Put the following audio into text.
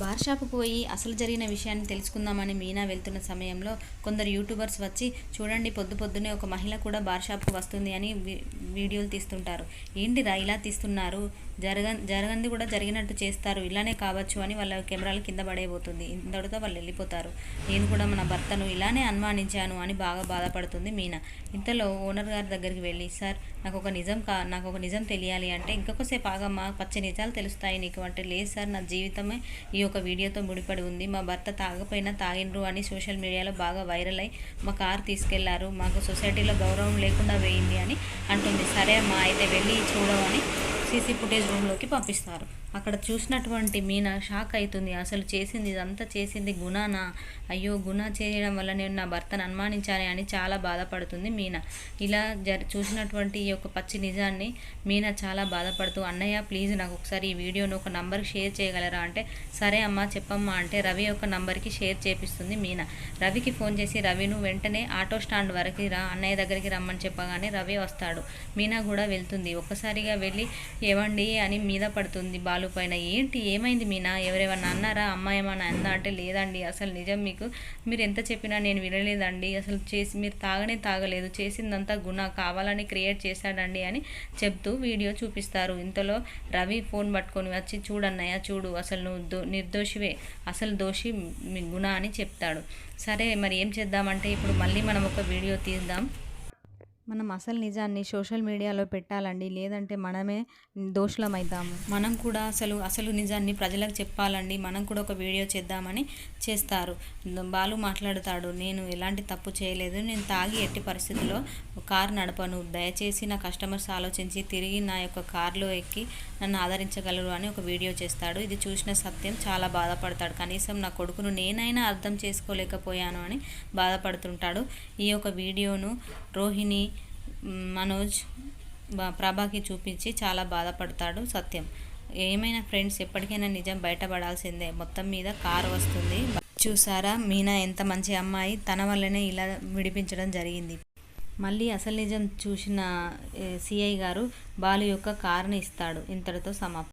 Bar షాప్కు పోయి అసలు జరిగిన విషయాన్ని తెలుసుకుందామని మీనా వెళ్తున్న సమయంలో కొందరు యూట్యూబర్స్ వచ్చి చూడండి పొద్దు పొద్దునే ఒక మహిళ కూడా బార్ షాప్కు వస్తుంది అని వీడియోలు తీస్తుంటారు. ఏంటిరా ఇలా తీస్తున్నారు? జరగ జరగంది కూడా జరిగినట్టు చేస్తారు. ఇలానే కావచ్చు అని వాళ్ళ కెమెరాలు కింద పడేయబోతుంది. ఇంతటితో వాళ్ళు వెళ్ళిపోతారు. నేను కూడా మన భర్తను ఇలానే అనుమానించాను అని బాగా బాధపడుతుంది మీనా. ఇంతలో ఓనర్ గారి దగ్గరికి వెళ్ళి సార్ నాకు ఒక నిజం కా నాకు ఒక నిజం తెలియాలి అంటే ఇంకొకసేపు ఆగమ్మా పచ్చ నిజాలు తెలుస్తాయి నీకు అంటే లేదు సార్ నా జీవితమే ఈ ఒక వీడియోతో ముడిపడి ఉంది. మా భర్త తాగపోయినా తాగిండ్రు అని సోషల్ మీడియాలో బాగా వైరల్ అయి మా కార్ తీసుకెళ్ళారు. మాకు సొసైటీలో గౌరవం లేకుండా వేయింది అని అంటుంది. సరే అమ్మా అయితే వెళ్ళి చూడమని సీసీ ఫుటేజ్ రూమ్లోకి పంపిస్తారు. అక్కడ చూసినటువంటి మీనా షాక్ అవుతుంది. అసలు చేసింది ఇదంతా చేసింది గుణానా? అయ్యో గుణ చేయడం వల్ల నేను నా భర్తను అనుమానించానే అని చాలా బాధపడుతుంది మీనా. ఇలా జర చూసినటువంటి ఈ యొక్క పచ్చి నిజాన్ని మీనా చాలా బాధపడుతూ అన్నయ్య ప్లీజ్ నాకు ఒకసారి ఈ వీడియోను ఒక నంబర్కి షేర్ చేయగలరా? అంటే సరే అమ్మా చెప్పమ్మా అంటే రవి యొక్క నంబర్కి షేర్ చేపిస్తుంది మీనా. రవికి ఫోన్ చేసి రవిను వెంటనే ఆటో స్టాండ్ వరకు రా అన్నయ్య దగ్గరికి రమ్మని చెప్పగానే రవి వస్తాడు. మీనా కూడా వెళ్తుంది. ఒక్కసారిగా వెళ్ళి ఇవ్వండి అని మీద పడుతుంది బాలు పైన ఏంటి ఏమైంది మీనా? ఎవరేమన్నా అన్నారా? అమ్మాయి ఏమన్నా అందా? అంటే లేదండి అసలు నిజం మీకు మీరు ఎంత చెప్పినా నేను వినలేదండి. అసలు చేసి మీరు తాగనే తాగలేదు చేసిందంతా గుణ కావాలని క్రియేట్ చేశాడండి అని చెప్తూ వీడియో చూపిస్తారు. ఇంతలో రవి ఫోన్ పట్టుకొని వచ్చి చూడన్నయ్య చూడు అసలు నువ్వు దో నిర్దోషివే అసలు దోషి మీ గుణ అని చెప్తాడు. సరే మరి ఏం చేద్దామంటే ఇప్పుడు మళ్ళీ మనం ఒక వీడియో తీద్దాం. మనం అసలు నిజాన్ని సోషల్ మీడియాలో పెట్టాలండి. లేదంటే మనమే దోషులమవుతాము మనం కూడా అసలు అసలు నిజాన్ని ప్రజలకు చెప్పాలండి. మనం కూడా ఒక వీడియో చేద్దామని చేస్తారు. బాలు మాట్లాడుతాడు నేను ఎలాంటి తప్పు చేయలేదు. నేను తాగి ఎట్టి పరిస్థితుల్లో కారు నడపను. దయచేసి నా కస్టమర్స్ ఆలోచించి తిరిగి నా యొక్క కారులో ఎక్కి నన్ను ఆదరించగలరు అని ఒక వీడియో చేస్తాడు. ఇది చూసిన సత్యం చాలా బాధపడతాడు. కనీసం నా కొడుకును నేనైనా అర్థం చేసుకోలేకపోయాను అని బాధపడుతుంటాడు. ఈ యొక్క వీడియోను రోహిణి మనోజ్ బా- ప్రభాకి చూపించి చాలా బాధపడతాడు సత్యం. ఏమైనా ఫ్రెండ్స్ ఎప్పటికైనా నిజం బయటపడాల్సిందే. మొత్తం మీద కారు వస్తుంది. చూసారా? మీనా ఎంత మంచి అమ్మాయి. తన వల్లనే ఇలా విడిపించడం జరిగింది. మళ్ళీ అసలు నిజం చూసిన సిఐ గారు బాలు యొక్క కారుని ఇస్తాడు. ఇంతటితో సమాప్తం.